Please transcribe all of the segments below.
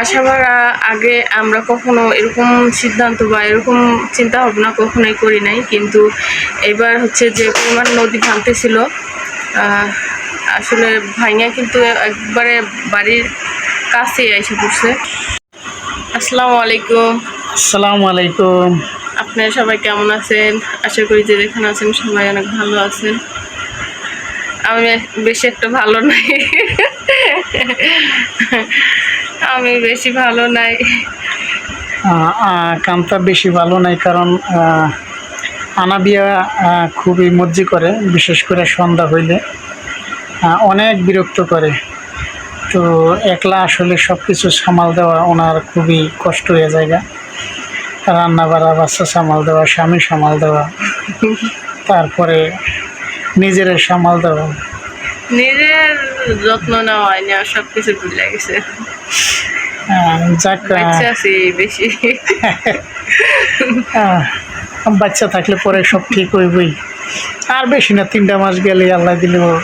বাসা ভাড়া আগে আমরা কখনো এরকম সিদ্ধান্ত বা এরকম চিন্তা ভাবনা কখনোই করি নাই কিন্তু এবার হচ্ছে যে পরিমাণ নদী ভাঙতেছিল আসলে ভাঙা কিন্তু একবারে বাড়ির কাছে এসে পড়ছে। আসসালামু আলাইকুম। আসসালামু আলাইকুম। আপনারা সবাই কেমন আছেন? আশা করি যে যেখানে আছেন সবাই অনেক ভালো আছেন। আমি বেশি একটা ভালো নাই। আমি বেশি ভালো নাই। কামটা বেশি ভালো নাই কারণ আনাবিয়া খুবই মজ্জি করে, বিশেষ করে সন্ধ্যা হইলে। অনেক বিরক্ত করে। তো একলা আসলে সব কিছু সামাল দেওয়া ওনার খুবই কষ্ট হয়ে জায়গা। রান্না বাড়া বাচ্চা সামাল দেওয়া, স্বামী সামাল দেওয়া, তারপরে নিজেরা সামাল দেওয়া। নিজের যত্ন নেওয়া হয়নি আর সব কিছু ভুলে গেছে। আহ, যাক বাচ্চা আছি বেশি। বাচ্চা থাকলে পরে সব ঠিক হইবই। আর বেশি না তিনটা মাস গেলে আল্লাহ দিলেও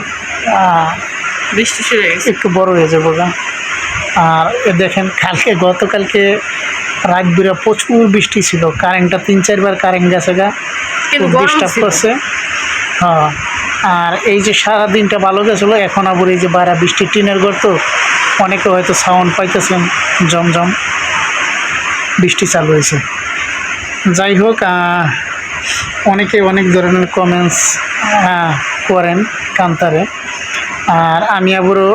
বৃষ্টি গেছে। একটু বড় হয়ে যাব গা। আর দেখেন কালকে গতকালকে রাত বিরা প্রচুর বৃষ্টি ছিল। কারেন্টটা তিন চারবার কারেন্ট গেছে গা। ডিস্টার্ব করছে। হ্যাঁ আর এই যে সারা দিনটা ভালো গেছিল, এখন আবার এই যে বারা বৃষ্টি, টিনের ঘর তো অনেকে হয়তো সাউন্ড পাইতেছেন, জমজম বৃষ্টি চালু হয়েছে। যাই হোক অনেকে অনেক ধরনের কমেন্টস করেন কান্তারে। আর আমি আবারও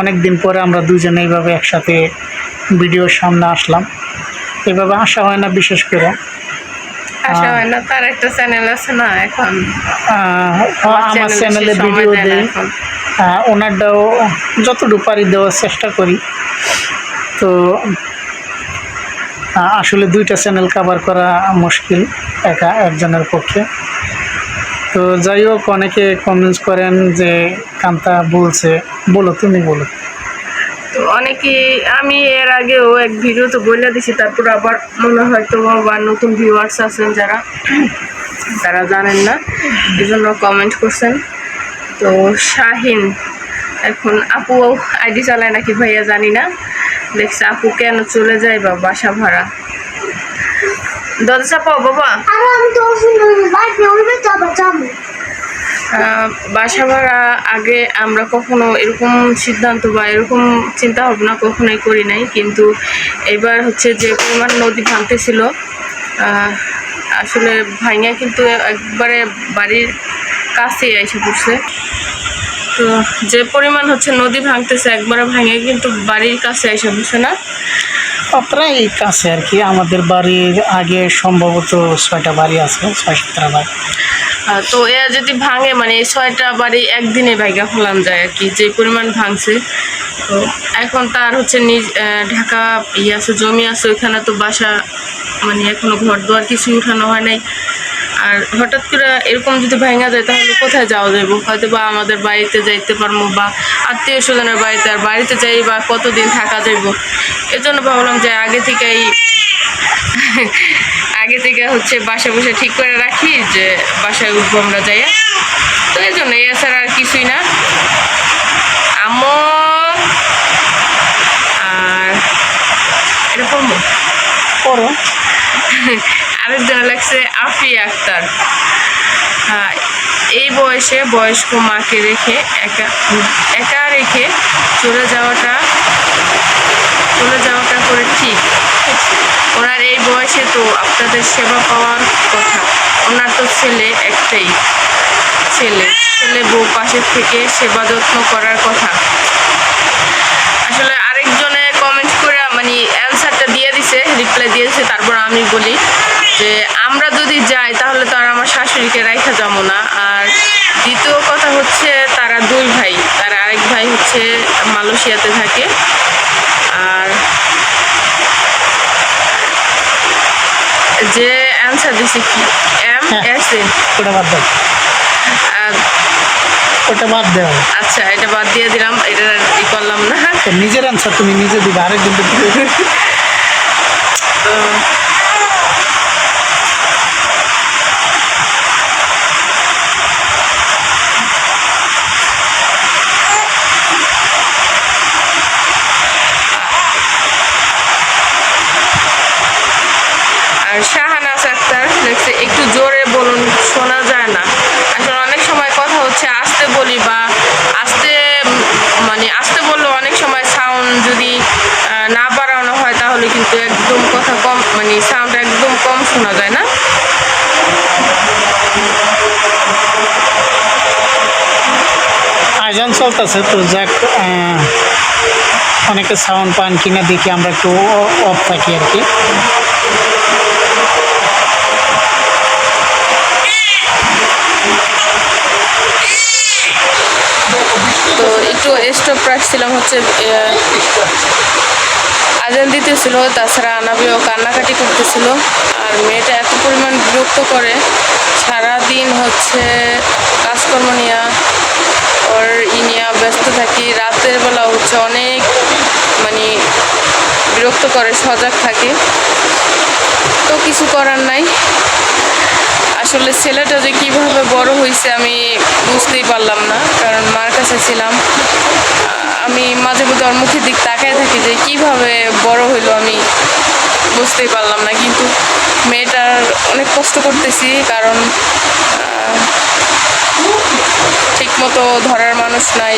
অনেক দিন পরে আমরা দুজনে এইভাবে একসাথে ভিডিওর সামনে আসলাম। এভাবে আসা হয় না বিশেষ করে। আশা হয় না তার একটা চ্যানেল আছে না এখন আমার চ্যানেলে ভিডিও দেই। ওনারটাও যতটুকু পারি দেওয়ার চেষ্টা করি। তো আসলে দুইটা চ্যানেল কভার করা মুশকিল একা একজনের পক্ষে। তো যাই হোক অনেকে কমেন্টস করেন যে কান্তা বলছে। বলো তুমি বলো। অনেকে, আমি এর আগেও এক ভিডিও তো বলে দিছি, তারপর আবার মনে হয় তো আবার নতুন ভিউয়ার্স আছেন যারা। তারা জানেন না এই জন্য কমেন্ট করছেন। তো শাহিন, এখন আপু আইডি চালায় নাকি ভাইয়া জানি না। দেখছে আপু কেন চলে যায় বা বাসা ভাড়া? দরজা চাপাও বাবা আর আমি তো শুনলাম বাড়িতে উঠবে তো আবার যাব আহ, বাসা ভাড়া আগে আমরা কখনো এরকম সিদ্ধান্ত বা এরকম চিন্তা ভাবনা কখনোই করি নাই। কিন্তু এবার হচ্ছে যে পরিমাণ নদী ভাঙতেছিল আসলে ভাঙা কিন্তু একবারে বাড়ির কাছে এসে পড়ছে। তো যে পরিমাণ হচ্ছে নদী ভাঙতেছে, একবারে ভাঙে কিন্তু বাড়ির কাছে এসে পড়ছে না। প্রায় কাছে আর কি, আমাদের বাড়ির আগে সম্ভবত ছয়টা বাড়ি আছে ছয় সাতটা বাড়ি। তো এ যদি ভাঙে মানে এই ছয়টা বাড়ি একদিনে ভাইগা ফেলান যায় আর কি, যে পরিমাণ ভাঙছে। তো এখন তার হচ্ছে নিজ ঢাকা ইয়ে আছে, জমি আছে, ওইখানে তো বাসা মানে এখনও ঘর দুয়ার কিছু উঠানো হয় নাই। আর হঠাৎ করে এরকম যদি ভাঙা যায়, তাহলে কোথায় যাওয়া যাব হয়তো বা আমাদের বাড়িতে যাইতে পারব বা আত্মীয় স্বজনের বাড়িতে, আর বাড়িতে যাই বা কতদিন থাকা যাইব? এজন্য ভাবলাম যে আগে থেকেই আগে থেকে হচ্ছে বাসা বসে ঠিক করে রাখি যে বাসায় উঠবো আমরা যাই তো এই জন্য এছাড়া আর কিছুই না। আম্মু আর এটা পড়ব? করো আরেকজন লাগছে আফিয়া আক্তার। হ্যাঁ এই বয়সে বয়স্ক মাকে রেখে একা একা রেখে চলে যাওয়াটা চলে যাওয়াটা করে ঠিক। ওনার এই বয়সে তো আপনাদের সেবা পাওয়ার কথা। ওনার তো ছেলে একটাই। ছেলে ছেলে বউ পাশে থেকে সেবা যত্ন করার কথা। আসলে আরেকজনে কমেন্ট করে মানে অ্যান্সারটা দিয়ে দিছে রিপ্লাই দিয়েছে তারপর আমি বলি যে, আমরা যদি যাই, তাহলে তো আর আমার শাশুড়িকে রাইখা যাব না। আর দ্বিতীয় কথা হচ্ছে, তারা দুই ভাই। তারা আরেক ভাই হচ্ছে মালয়েশিয়াতে থাকে। যে অ্যান্সার দিছে কি? এম এস এ ওটা বাদ দাও। ওটা বাদ দাও। আচ্ছা এটা বাদ দিয়ে দিলাম এটা ই করলাম না। নিজের আনসার তুমি নিজে দিবা আরেকজন তো দিবে। তো আর শাহানাজ আক্তার লেখছে একটু জোরে বলুন শোনা যায় না আসলে অনেক সময় কথা হচ্ছে আস্তে বলি বা আস্তে উম, মানে আস্তে বললে অনেক সময় সাউন্ড যদি আহ, না বাড়ানো হয় তাহলে কিন্তু একদম কথা কম মানে সাউন্ড একদম কম শোনা যায় না? আজান চলতেছে তো যাক অনেকে সাউন্ড পান কিনা দেখি আমরা একটু অফ থাকি আর কি। তো একটু স্টপ রাখছিলাম হচ্ছে আজান দিতেছিল, তাছাড়া আনাবিও কান্নাকাটি করতেছিল। আর মেয়েটা এত পরিমাণ বিরক্ত করে, সারাদিন হচ্ছে কাজকর্ম নিয়ে ওর ই নিয়ে ব্যস্ত থাকি। রাতের বেলা হচ্ছে অনেক মানে বিরক্ত করে, সজাগ থাকে। তো কিছু করার নাই। আসলে ছেলেটা যে কীভাবে বড় হয়েছে আমি বুঝতেই পারলাম না, কারণ মার কাছে ছিলাম। আমি মাঝে মধ্যে ওর মুখের দিক তাকায় থাকি যে কীভাবে বড় হইল আমি বুঝতেই পারলাম না কিন্তু মেয়েটার অনেক কষ্ট করতেছি কারণ আহ, ঠিকমতো ধরার মানুষ নাই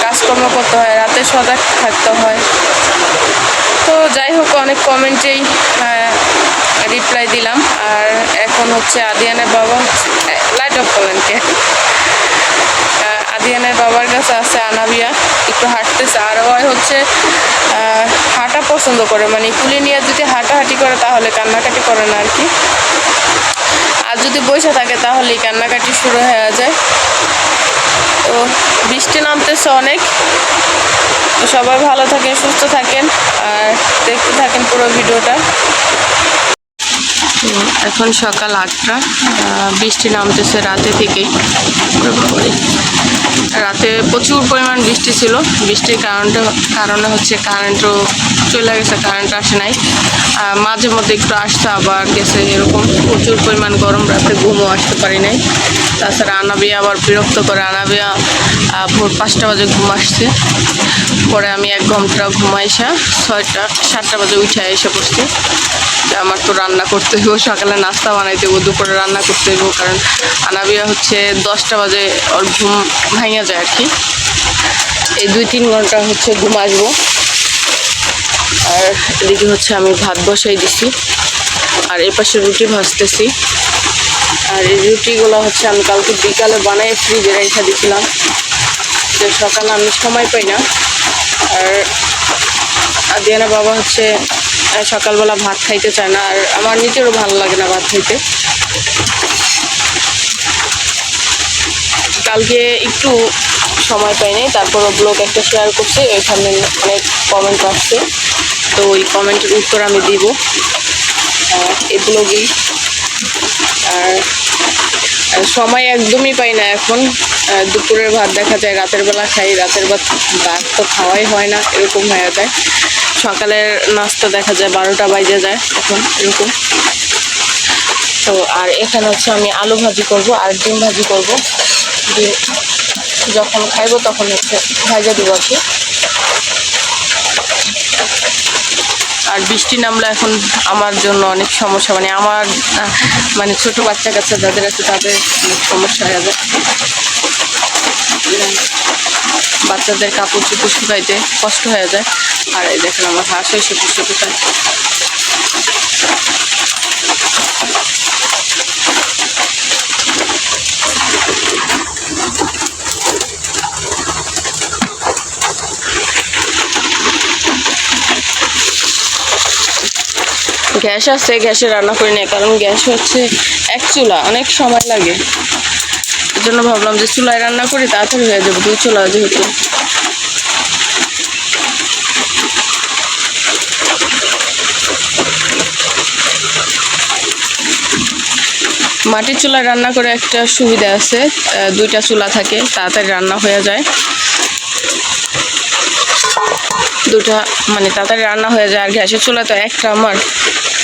কাজকর্ম করতে হয় রাতে সজাগ থাকতে হয়। তো যাই হোক অনেক কমেন্টেই রিপ্লাই দিলাম। আর এখন হচ্ছে আদিয়ানের বাবা লাইট অফ করলেন কে? আহ, বাবার কাছে আছে আনাবিয়া। একটু হাঁটতেছে। আর ওই হচ্ছে হাঁটা পছন্দ করে। মানে কুলি নিয়ে যদি হাঁটাহাঁটি করে তাহলে কান্নাকাটি করে না আর কি। আর যদি বসে থাকে তাহলেই কান্নাকাটি শুরু হয়ে যায়। তো বৃষ্টি নামতেছে অনেক। তো সবাই ভালো থাকেন সুস্থ থাকেন আর দেখতে থাকেন পুরো ভিডিওটা। এখন সকাল আটটা। বৃষ্টি নামতেছে রাতে থেকেই। রাতে প্রচুর পরিমাণ বৃষ্টি ছিল। বৃষ্টির কারণটা, কারণে হচ্ছে কারেন্টও চলে গেছে কারেন্ট আসে নাই। মাঝে মধ্যে একটু আসছে, আবার গেছে এরকম। প্রচুর পরিমাণ গরম রাতে ঘুমও আসতে পারি নাই। তাছাড়া আনাবিয়া আবার বিরক্ত করে। আনাবিয়া ভোর পাঁচটা বাজে ঘুম আসছে। পরে আমি এক ঘণ্টা ঘুমাইসা ছয়টা, সাতটা বাজে উঠে এসে বসছি আমার তো রান্না করতে হইব, সকালে নাস্তা বানাইতে হইব, দুপুরে রান্না করতে হইব, কারণ আনাবিয়া হচ্ছে দশটা বাজে ওর ঘুম ভাঙা যায় আর কি। এই দুই তিন ঘণ্টা হচ্ছে ঘুম আসব। আর এদিকে হচ্ছে আমি ভাত বসাই দিছি। আর এ পাশে রুটি ভাজতেছি। আর এই রুটিগুলো হচ্ছে আমি কালকে বিকালে বানাই, ফ্রিজে রেখে দিয়েছিলাম যে সকালে আমি সময় পাই না। আর আদিয়ানা বাবা হচ্ছে সকালবেলা ভাত খাইতে চায় না, আর আমার নিজেরও ভালো লাগে না ভাত খাইতে। কালকে একটু সময় পাইনি তারপর ব্লগ একটা শেয়ার করছি ওইখানে অনেক কমেন্ট আসছে। তো ওই কমেন্টের উত্তর আমি দিব। এই ব্লগেই আর সময় একদমই পাই না এখন। দুপুরের ভাত দেখা যায়, রাতের বেলা খাই, রাতের ভাত ভাত তো খাওয়াই হয় না, এরকম হয়ে যায়। সকালের নাস্তা দেখা যায়, বারোটা বাজে যায় এখন, এরকম। তো আর এখানে হচ্ছে আমি আলু ভাজি করব আর ডিম ভাজি করব। যখন খাইবো তখন হচ্ছে ভাজা দেবো আর কি। আর বৃষ্টি নামলে এখন আমার জন্য অনেক সমস্যা। মানে আমার মানে ছোট বাচ্চা কাচ্চা যাদের আছে তাদের অনেক সমস্যা হয়ে যায়। বাচ্চাদের কাপড় চোপড় শুকাইতে কষ্ট হয়ে যায়। আর এই দেখেন আমার হাঁস এসে বসে গ্যাস আছে, গ্যাসে রান্না করি না কারণ গ্যাস হচ্ছে এক চুলা, অনেক সময় লাগে। এর জন্য ভাবলাম যে চুলায় রান্না করি, তাড়াতাড়ি হয়ে যাবে, দুই চুলা যেহেতু। মাটির চুলায় রান্না করে একটা সুবিধা আছে দুইটা চুলা থাকে, তাড়াতাড়ি রান্না হয়ে যায়। দুটা মানে তাড়াতাড়ি রান্না হয়ে যায় আর গ্যাসের চুলা তো একটা আমার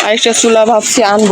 আরেকটা চুলা ভাবছি আনব।